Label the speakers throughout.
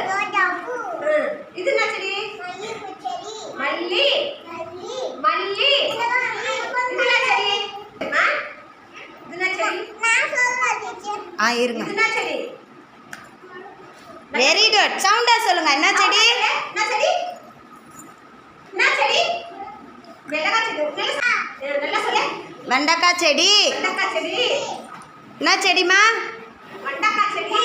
Speaker 1: ஆ, இது என்ன செடி? மல்லி. மல்லி. இது என்ன செடி? ஆ? இது என்ன செடி?
Speaker 2: ஆ இருங்க.
Speaker 1: இது என்ன செடி?
Speaker 2: வெரி குட் சவுண்டா சொல்லுங்க. என்ன செடி?
Speaker 1: என்ன செடி? என்ன செடி? மிளகாய் செடி? மிளகா நல்லா சொல்லு.
Speaker 2: வெண்டைக்காய் செடி.
Speaker 1: வெண்டைக்காய் செடி.
Speaker 2: என்ன செடிமா
Speaker 1: வெண்டைக்காய் செடி.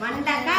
Speaker 1: மண்டக்கா